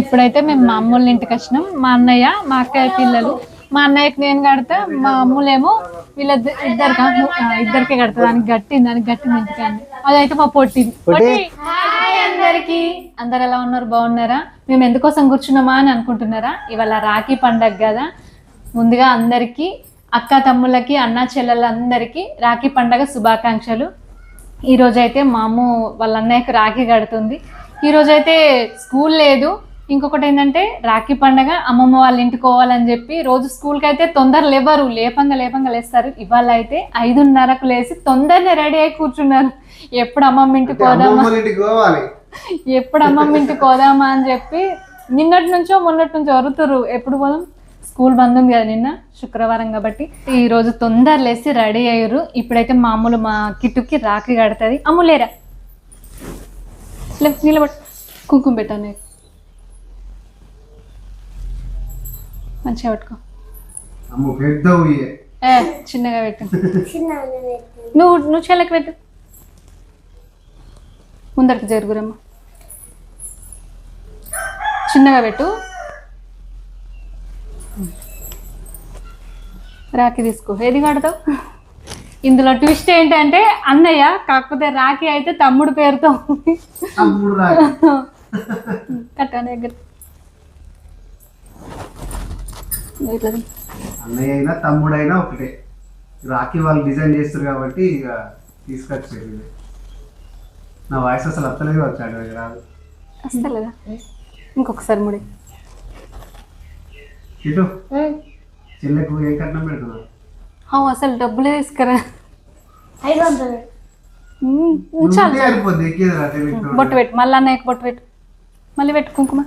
ఇప్పుడైతే మేము మా అమ్మోళ్ళ ఇంటికి వచ్చినాం. మా అన్నయ్య మా అక్కయ్య పిల్లలు. మా అన్నయ్యకి నేను కడతా మా అమ్ములేమో వీళ్ళ ఇద్దరికి ఇద్దరికి కడతా. దానికి గట్టి దానికి గట్టి ఇంటికాన్ని అదైతే మా పొట్టిది అందరికి. అందరు ఎలా ఉన్నారు? బాగున్నారా? మేము ఎందుకోసం కూర్చున్నామా అని అనుకుంటున్నారా? ఇవాళ రాఖీ పండగ కదా. ముందుగా అందరికీ అక్క తమ్ముళ్ళకి అన్న చెల్లెళ్ళందరికీ రాఖీ పండగ శుభాకాంక్షలు. ఈ రోజైతే మా అమ్మ వాళ్ళ అన్నయ్యకి రాఖీ కడుతుంది. ఈ రోజైతే స్కూల్ లేదు. ఇంకొకటి ఏంటంటే రాఖీ పండగ అమ్మమ్మ వాళ్ళ ఇంటికి పోవాలని చెప్పి రోజు స్కూల్కి అయితే తొందర లేవరు లేపంగా లేపంగా లేస్తారు. ఇవాళ అయితే ఐదున్నరకు లేచి తొందరనే రెడీ అయి కూర్చున్నారు. ఎప్పుడు అమ్మమ్మ ఇంటికి పోదామా? ఎప్పుడు అమ్మమ్మ ఇంటికి పోదామా అని చెప్పి నిన్నటి నుంచో మొన్నటి నుంచో వరుతురు ఎప్పుడు పోదాం? స్కూల్ బంద్ ఉంది కదా నిన్న శుక్రవారం కాబట్టి. ఈ రోజు తొందర లేసి రెడీ అయ్యారు. ఇప్పుడైతే మామూలు మా కిట్టుకి రాఖీ కడుతుంది. అమ్ములేరా? నిలబడు. కుంకుమ పెట్టాను మంచిగా పట్టుకో. అమ్మ పెద్ద ఉయ్యే. ఏ చిన్నగా పెట్టు. నువ్వు నువ్వు చెల్లకి పెట్టు. ముందరికి జరుగురమ్మా. చిన్నగా పెట్టు. రాఖీ తీసుకో. ఏది కడతావు ఇందులో ట్విస్ట్ ఏంటంటే అన్నయ్య కాకపోతే రాఖీ అయితే తమ్ముడు పేరుతో. కట్టాను దగ్గర ఇట్లా. అన్నయ్య అయినా తమ్ముడు అయినా ఒకటే. రాఖీ వాళ్ళు డిజైన్ చేస్తారు కాబట్టి ఇక తీసుకొచ్చేది. నా వాయిస్ అసలు అత్తలేదు వచ్చాడు రాదు ఇంకొకసారి ముడి. ఇటు. చెల్లెకు ఏ కట్నం పెడుతున్నావు అవు అసలు డబ్బులే తీసుకురా ఉమ్, నువ్వు చాలు. ఉంటే అయిపోద్ది ఎక్కేది రా చెల్లెకు బొట్టు పెట్టు మళ్ళీ అన్నయ్యకి బొట్టు పెట్టు. మళ్ళీ పెట్టు కుంకుమ.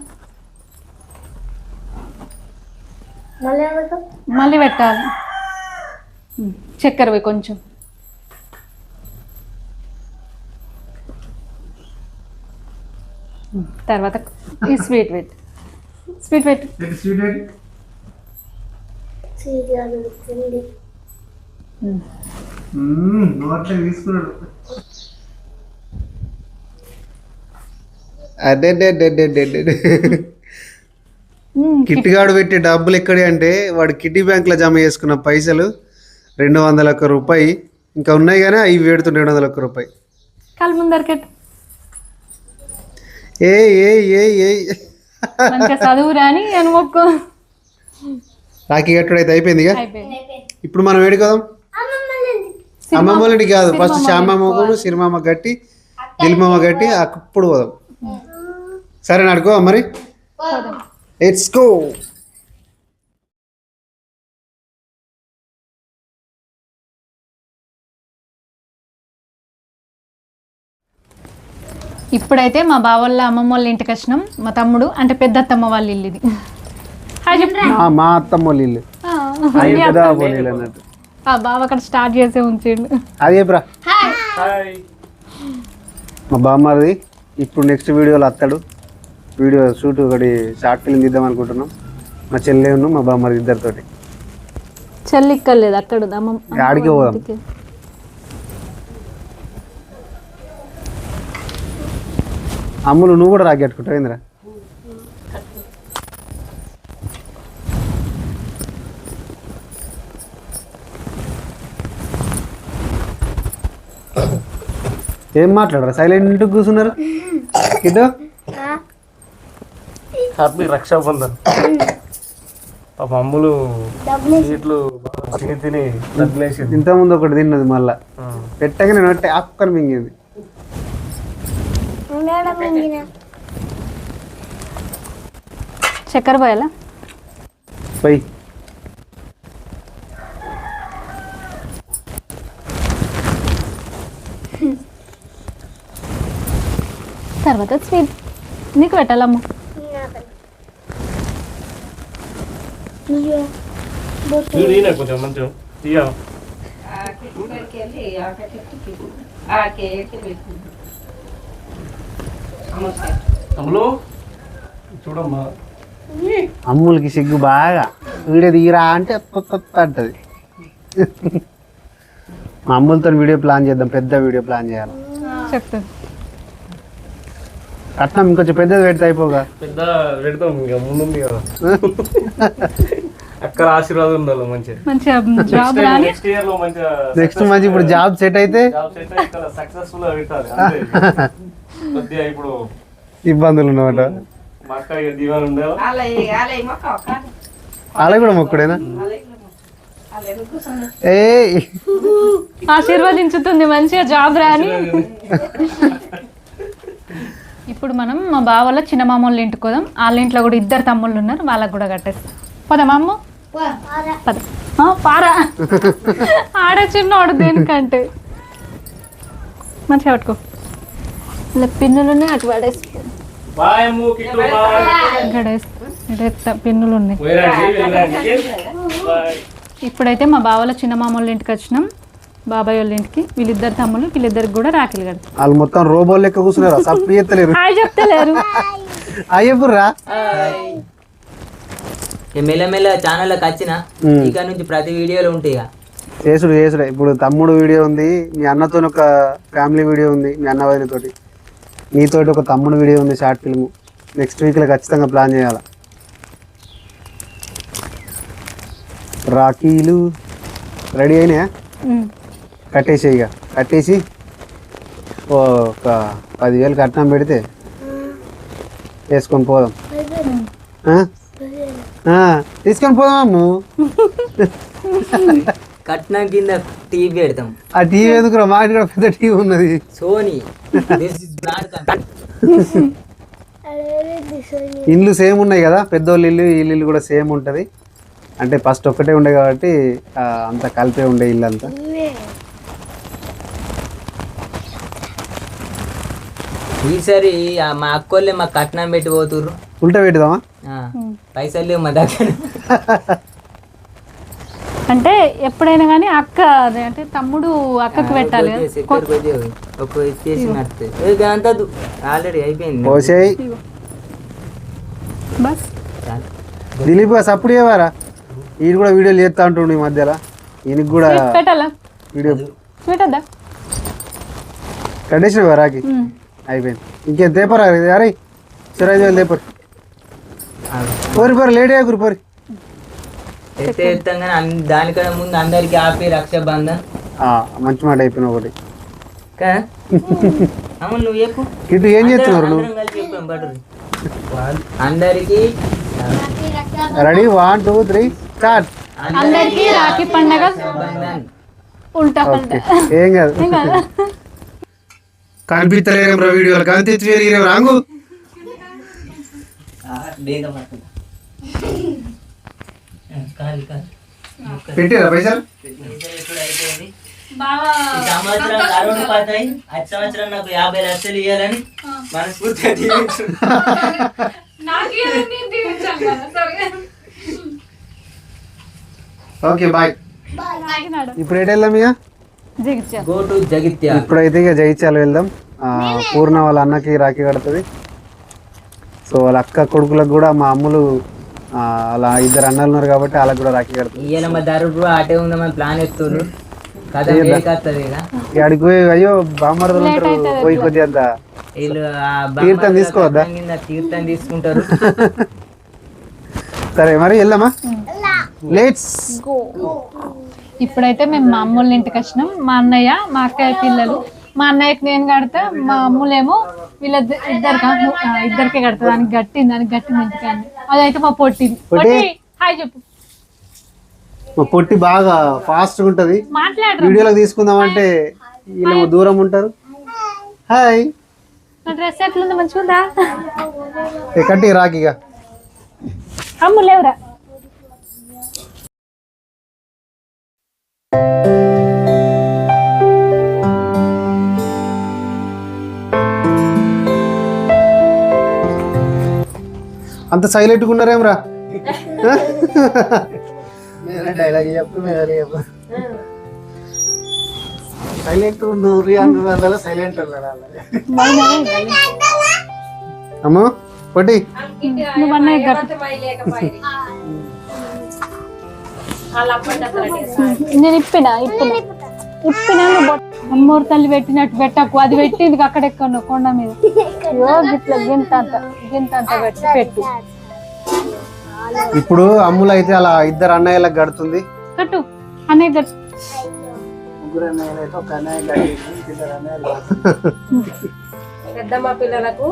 మళ్ళీ పెట్టాలి. చక్కెర కొంచెం. తర్వాత ఈ స్వీట్ పెట్టు. స్వీట్ పెట్టు. అదే ఉమ్, కిట్టిగాడు పెట్టే డబ్బులు ఎక్కడి అంటే వాడు కిడ్నీ బ్యాంక్లో జమ చేసుకున్న పైసలు రెండు వందల ఒక్క రూపాయి. ఇంకా ఉన్నాయి కానీ అవి పెడుతుండే రెండు వందల ఒక్క రూపాయి. ఏ ఏ ఏ ఏ రాఖీ కట్టుడు అయితే అయిపోయింది ఇక? అయిపోయింది. ఇప్పుడు మనం ఏడుకోదాం? అమ్మమ్మ వాళ్ళ ఇంటికి కాదు ఫస్ట్ శ్యామమ్మ సిరిమామ గట్టి దిల్మమ్మ గట్టి అప్పుడు పోదాం. సరే నడుకో మరి? పోదాం. లెట్స్ గో ఇప్పుడైతే మా బావళ్ళ అమ్మమ్మ వాళ్ళ ఇంటికి వచ్చినాం. మా తమ్ముడు అంటే పెద్ద అత్తమ్మ వాళ్ళ ఇల్లు ఇది. మా అత్తమ్మ వాళ్ళ ఇల్లు. ఆ, వాళ్ళ అన్నట్టు. బావ అక్కడ స్టార్ట్ చేసే ఉంచిండు. అది చెప్పరా? మా బామ్మది ఇప్పుడు నెక్స్ట్ వీడియోలో వస్తాడు వీడియో షూట్ ఒకటి షార్ట్ ఫిల్మ్ తీద్దాం అనుకుంటున్నాం. మా చెల్లె ఉన్న మా బామ్మది ఇద్దరితోటి. చెల్లిక్కర్లేదు అక్కడ ఉంది. అమ్మమ్మ ఆడికి పోదాం. అమ్ములు నువ్వు కూడా రాకెట్టుకుంటావు ఏంద్రా? ఏం మాట్లాడరా? సైలెంట్ కూర్చున్నారు? ఇటు? హ్యాపీ రక్షాబంధన్ పాప అమ్ములు సీట్లు తిని తిని తగిలేసింది ఇంతకుముందు ఒకటి తిన్నది మళ్ళా. పెట్టగానే నట్టే ఆకుని మింగింది. చక్కెర పోయాలా? పోయి. తర్వాత స్వీట్. నీకు పెట్టాలమ్మ. తీయనా కొంచెం మంచిగా తీయ అమ్ములు చూడమ్మా అమ్ములకి సిగ్గు బాగా వీడియో తీరా అంటే అంటది మా అమ్ములతో వీడియో ప్లాన్ చేద్దాం పెద్ద వీడియో ప్లాన్ చేయాలి చెప్తాను కట్నం ఇంకొంచెం పెద్దది పెడితే అయిపోగా. పెద్ద పెడతాం ఇక ముందుంది కదా. అక్కడ ఆశీర్వాదం ఉండాలి మంచిగా. మంచిగా జాబ్ రాని? నెక్స్ట్ ఇయర్లో మంచిగా నెక్స్ట్ మంచి ఇప్పుడు జాబ్ సెట్ అయితే? జాబ్ సెట్ అయ్యి ఇక్కడ సక్సెస్ఫుల్గా పెట్టాలి అంతే. కొద్దిగా ఇప్పుడు ఇబ్బందులు ఉన్నమాట. మా అక్క ఇక దీవాన్ ఉండాలి. అలా కూడా మొక్కుడేనా? ఏ ఆశీర్వదించుతుంది మంచిగా జాబ్ రాని. ఇప్పుడు మనం మా బావల చిన్న మామూలు ఇంటికి పోదాం వాళ్ళ ఇంట్లో కూడా ఇద్దరు తమ్ముళ్ళు ఉన్నారు. వాళ్ళకి కూడా కట్టేస్తాం. పోదాం అమ్మ పద. ఆ, పారా. ఆడ చిన్నోడు దేనికంటే. మంచిగా పట్టుకో. ఇలా పిన్నులు ఉన్నాయి అటు పడేసుకో. Bye Ammu Kittu bye. ఇక్కడ వేసుకో ఇక్కడ ఎత్తా, పిన్నులు ఉన్నాయి పోయిరండి వెళ్ళండి బాయ్ ఇప్పుడైతే మా బావల చిన్న మామూలు ఇంటికి వచ్చినాం. బాబాయ్ వాళ్ళ ఇంటికి వీళ్ళిద్దరు తమ్ముళ్ళు వీళ్ళిద్దరికి కూడా రాఖీలు కడతాం వాళ్ళు మొత్తం రోబో లెక్క కూర్చున్నారు? హాయ్ చెప్తలేరు. ఇక మెల్లమెల్ల ఛానల్లోకి వచ్చిన. ఇక నుంచి ప్రతి వీడియోలో ఉంటాయి చేసుడు చేసుడే. ఇప్పుడు తమ్ముడు వీడియో ఉంది మీ అన్నతో ఒక ఫ్యామిలీ వీడియో ఉంది మీ అన్న వదినతోటి నీతోటి ఒక తమ్ముడు వీడియో ఉంది షార్ట్ ఫిల్మ్. నెక్స్ట్ వీక్లో ఖచ్చితంగా ప్లాన్ చేయాలి? రాఖీలు. రెడీ అయినాయా. కట్టేసి ఇక. కట్టేసి ఓ ఒక పదివేలు కట్నం పెడితే వేసుకొని పోదాం. తీసుకొని పోదాం అమ్ము. కట్నం కింద టీవీ పెడతాం. ఆ టీవీ ఎందుకు మా ఇంటి కూడా పెద్ద టీవీ ఉన్నది. సోనీ. దిస్ ఇస్ బ్రాండ్ ఇండ్లు సేమ్ ఉన్నాయి కదా? పెద్దోళ్ళ ఇల్లు వీళ్ళ ఇల్లు కూడా సేమ్ ఉంటుంది. అంటే ఫస్ట్ ఒక్కటే ఉండే కాబట్టి అంతా కలిపే ఉండే ఇల్లు అంతా ఈసారి మా అక్కోళ్ళే మాకు కట్నం పెట్టి పోతుర్రు. ఉల్టా పెట్టుదామా? ఆ, పైసలు లేవు మా దగ్గర. అంటే ఎప్పుడైనా కానీ అక్క అదే అంటే తమ్ముడు అక్కకి పెట్టాలి ఒక ఇచ్చేసి నడుతుంది అంతా ఆల్రెడీ అయిపోయింది. పోసేయి. బస్. దిలీప్ సప్పుడు చేయవారా? ఈయన కూడా వీడియోలు చేస్తా అంటుండు ఈ మధ్యలో. ఈయనకి కూడా పెట్టాలా? వీడియో పెట్టద్దా కండిషన్ రాకి. అయిపోయింది. ఇంకేం తేపరా అరే సరే ఐదు వేలు తేపరు ఆ, పోరి పోరి లేట్ అయ్యాకురు పోరి. ఎత్తే ఎత్తాం కానీ దానికన్నా ముందు అందరికి ఆపి రక్షాబంధన్ ఆ, మంచి మాట అయిపోయిన ఒకటి. అమ్మ నువ్వు చెప్పు. ఇటు ఏం చేస్తున్నారు నువ్వు? అందరికి ready? One two three start. అందరికి రాఖీ పండగ. బంధన్ ఉల్టా పండగ. ఏం కాదు. బేగం పట్టుకో. కాదు కాదు. పెట్టారా పైసలు? సంవత్సరం కరోనా పడతాయి అతి సంవత్సరం నాకు యాభై లక్షలు ఇవ్వాలని మనస్ఫూర్తిగా. Okay bye. ఇప్పుడు ఇక? జిగిచ్చా గో టు జగిత్యాల. ఇప్పుడైతే ఇక జైత్యాల వెళ్దాం. ఆ, పూర్ణ వాళ్ళ అన్నకి రాఖీ కడుతుంది. సో వాళ్ళ అక్క కొడుకులకు కూడా మా అమ్ములు అలా ఇద్దరు అన్నలు ఉన్నారు కాబట్టి వాళ్ళకి కూడా రాఖీ కడుతుంది. ఇవాళ మా ధర అటే ఉందామని ప్లాన్ పోయి అయ్యో బామ్మర్దలు ఉంటారు పోయి కొద్దిగా అంత తీర్థం తీసుకోవద్దా? తీర్థం తీసుకుంటారు. సరే మరి వెళ్దామా? లేట్స్ ఇప్పుడైతే మేము మా అమ్ముళ్ళ ఇంటికి వచ్చినాం. మా అన్నయ్య మా అక్కయ్య పిల్లలు. మా అన్నయ్యకి నేను కడితే మా అమ్ములేమో వీళ్ళ ఇద్దరు ఇద్దరికే కడతా. దానికి గట్టింది దానికి గట్టింది ఇంటికాన్ని అదైతే మా పొట్టింది పొట్టి? హాయ్ చెప్పు. మా పొట్టి బాగా ఫాస్ట్గా ఉంటుంది. మాట్లాడరు. వీడియోలకు తీసుకుందామంటే వీళ్ళేమో దూరం ఉంటారు. హాయ్. నా డ్రెస్ ఎట్లుంది? మంచిగా ఉందా కట్టి రాఖీగా. అమ్ము లేవురా? అంత సైలెంట్గా ఉన్నారేం రా డైలాగ్ చెప్పు చెప్పు. సైలెంట్ నూరి అందువల్ల సైలెంట్ అమ్మో పొట్టి. నేను ఇప్పిన ఇప్పిన. ఇప్పిన అమ్మోరు తల్లి పెట్టినట్టు పెట్టకు. అది పెట్టింది అక్కడెక్కడో కొండ మీద. ఇగో గిట్ల గింత అంత గింత అంత పెట్టి పెట్టు. ఇప్పుడు అమ్ములు అయితే అలా ఇద్దరు అన్నయ్యలకు గడుతుంది కట్టు. అనే గట్టు ముగ్గురు అన్నయ్యలు అయితే ఒక అన్నయ్య అన్నయ్యలు పెద్దమ్మ పిల్లలకు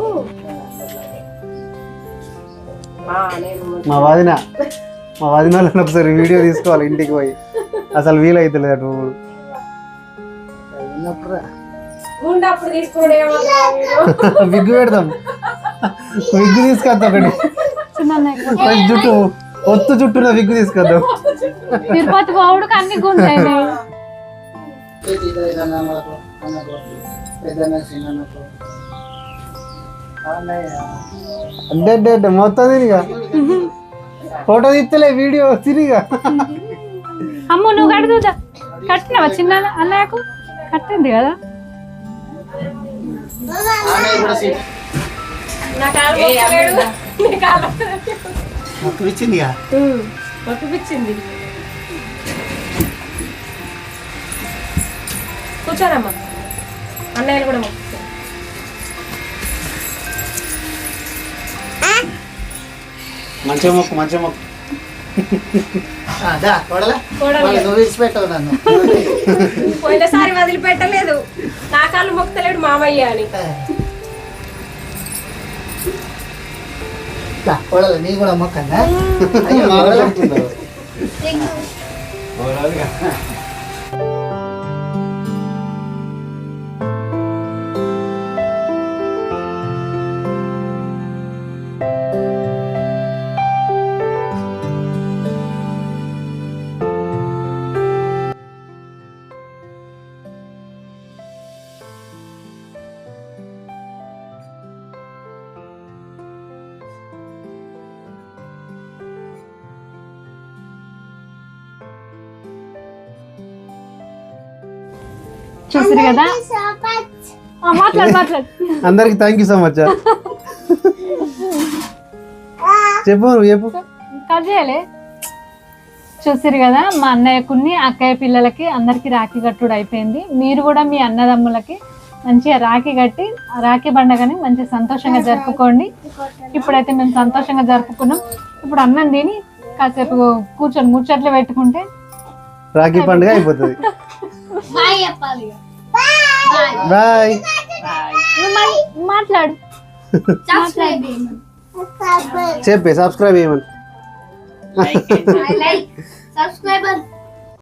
మా వదిన. మా వదిన వాళ్ళని ఒకసారి వీడియో తీసుకోవాలి ఇంటికి పోయి. అసలు వీలైతలేదు అటు విగ్గు పెడదాం. విగ్గు తీసుకొద్దాం ఒకటి. జుట్టు ఒత్తు చుట్టూన విగ్గు తీసుకొద్దాం. తిరుపతి అన్ని గుంటాయి అంటే అంటే అంటే మొత్తం తిరిగా. ఫోటో తీస్తలే వీడియో తిరిగా. అమ్ము నువ్వు కడుతుందా కట్టినావా చిన్న అన్నయ్యకు? కట్టింది కదా? కూర్చోరమ్మా. అన్నయ్యలు కూడా మొక్కు మంచిగా మొక్కు మంచిగా మొక్కు నువ్వు విడిచిపెట్టవు నన్ను. పోయినసారి వదిలిపెట్టలేదు. నా కాళ్ళు మొక్కలేడు మామయ్య అని. కొడలా నీ కూడా మొక్కంగా చూసారు కదా? మాట్లాడు మాట్లాడు. అందరికి థ్యాంక్ యూ సో మచ్ చెప్పు చెప్పు. కట్ చేయలే. చూసారు కదా మా అన్నయ్యకుని అక్కయ్య పిల్లలకి అందరికి రాఖీ కట్టుడు అయిపోయింది. మీరు కూడా మీ అన్నదమ్ములకి మంచిగా రాఖీ కట్టి రాఖీ పండగని మంచిగా సంతోషంగా జరుపుకోండి. ఇప్పుడైతే మేము సంతోషంగా జరుపుకున్నాం. ఇప్పుడు అన్నం తిని కాసేపు కూర్చొని ముచ్చట్లు పెట్టుకుంటే రాఖీ పండుగ అయిపోతుంది. బాయ్ నువ్వు మా- మాట్లాడు చెప్పే సబ్స్క్రైబ్ చేయమని like, subscribe,